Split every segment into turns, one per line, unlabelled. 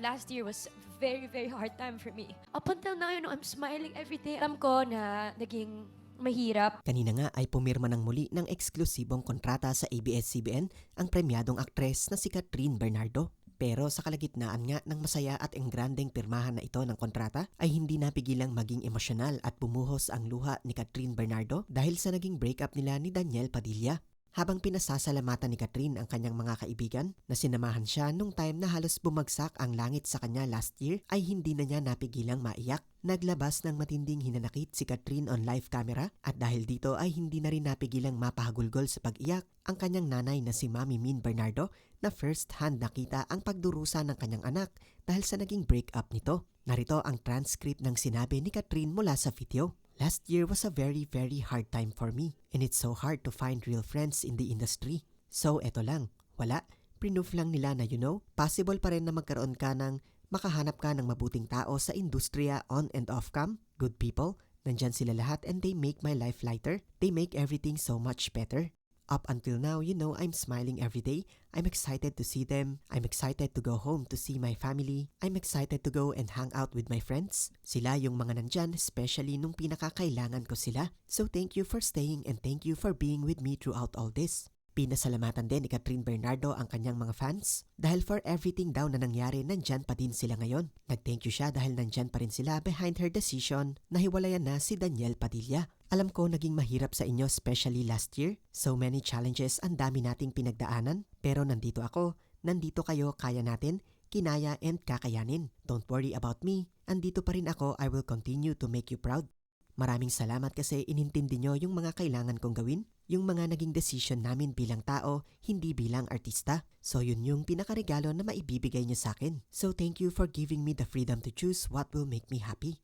last year was very, very hard time for me. Up until now, you know, I'm smiling every day. Alam ko na naging mahirap.
Kanina nga ay pumirma ng muli ng eksklusibong kontrata sa ABS-CBN ang premyadong aktres na si Catherine Bernardo. Pero sa kalagitnaan nga ng masaya at engrandeng pirmahan na ito ng kontrata ay hindi napigilang maging emosyonal at bumuhos ang luha ni Catherine Bernardo dahil sa naging breakup nila ni Daniel Padilla. Habang pinasasalamatan ni Catherine ang kanyang mga kaibigan na sinamahan siya nung time na halos bumagsak ang langit sa kanya last year ay hindi na niya napigilang maiyak. Naglabas ng matinding hinanakit si Catherine on live camera at dahil dito ay hindi na rin napigilang mapahagulgol sa pag-iyak ang kanyang nanay na si Mami Min Bernardo na first hand nakita ang pagdurusa ng kanyang anak dahil sa naging breakup nito. Narito ang transcript ng sinabi ni Catherine mula sa video. Last year was a very very hard time for me and it's so hard to find real friends in the industry. So eto lang, wala. Proof lang nila na you know, possible pa rin na magkaroon ka ng makahanap ka ng mabuting tao sa industriya on and off cam, good people, nandyan sila lahat and they make my life lighter. They make everything so much better. Up until now, you know, I'm smiling every day. I'm excited to see them. I'm excited to go home to see my family. I'm excited to go and hang out with my friends. Sila yung mga nandyan, especially nung pinakakailangan ko sila. So thank you for staying and thank you for being with me throughout all this. Pinasalamatan din ni Catherine Bernardo ang kanyang mga fans dahil for everything daw na nangyari nandyan pa din sila ngayon. Nag-thank you siya dahil nandyan pa rin sila behind her decision na hiwalayan na si Daniel Padilla. Alam ko naging mahirap sa inyo especially last year. So many challenges ang dami nating pinagdaanan. Pero nandito ako, nandito kayo, kaya natin, kinaya and kakayanin. Don't worry about me. Andito pa rin ako, I will continue to make you proud. Maraming salamat kasi inintindi nyo yung mga kailangan kong gawin, yung mga naging decision namin bilang tao, hindi bilang artista. So yun yung pinakaregalo na maibibigay nyo sa akin. So thank you for giving me the freedom to choose what will make me happy.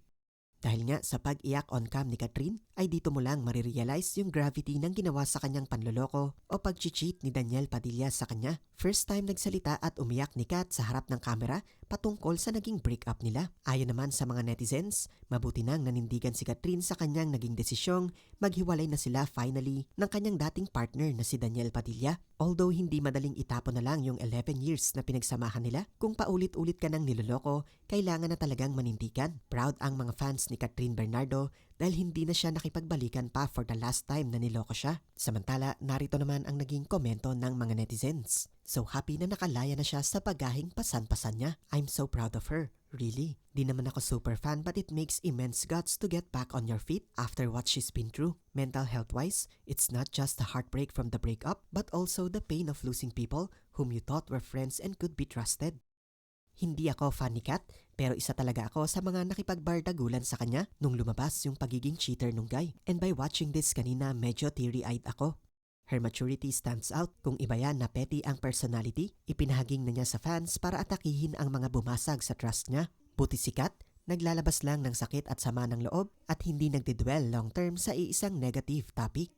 Dahil nga sa pag-iyak on cam ni Catherine, ay dito mo lang marirealize yung gravity ng ginawa sa kanyang panloloko o pag-cheat ni Daniel Padilla sa kanya. First time nagsalita at umiyak ni Kat sa harap ng kamera patungkol sa naging breakup nila. Ayon naman sa mga netizens, mabuti nang nanindigan si Catherine sa kanyang naging desisyong maghiwalay na sila finally ng kanyang dating partner na si Daniel Padilla. Although hindi madaling itapon na lang yung 11 years na pinagsamahan nila, kung paulit-ulit ka nang niloloko, kailangan na talagang manindigan. Proud ang mga fans ni Catherine Bernardo dahil hindi na siya nakipagbalikan pa for the last time na niloko siya. Samantala, narito naman ang naging komento ng mga netizens. So happy na nakalaya na siya sa pagahing pasan-pasan niya. I'm so proud of her. Really? Di naman ako super fan but it makes immense guts to get back on your feet after what she's been through. Mental health wise, it's not just the heartbreak from the breakup but also the pain of losing people whom you thought were friends and could be trusted. Hindi ako fan ni Kat, pero isa talaga ako sa mga nakipagbardagulan sa kanya nung lumabas yung pagiging cheater nung guy. And by watching this kanina, medyo teary-eyed ako. Her maturity stands out. Kung iba yan na petty ang personality, ipinahaging na niya sa fans para atakihin ang mga bumasag sa trust niya. Buti si Kat, naglalabas lang ng sakit at sama ng loob at hindi nagdidwell long term sa iisang negative topic.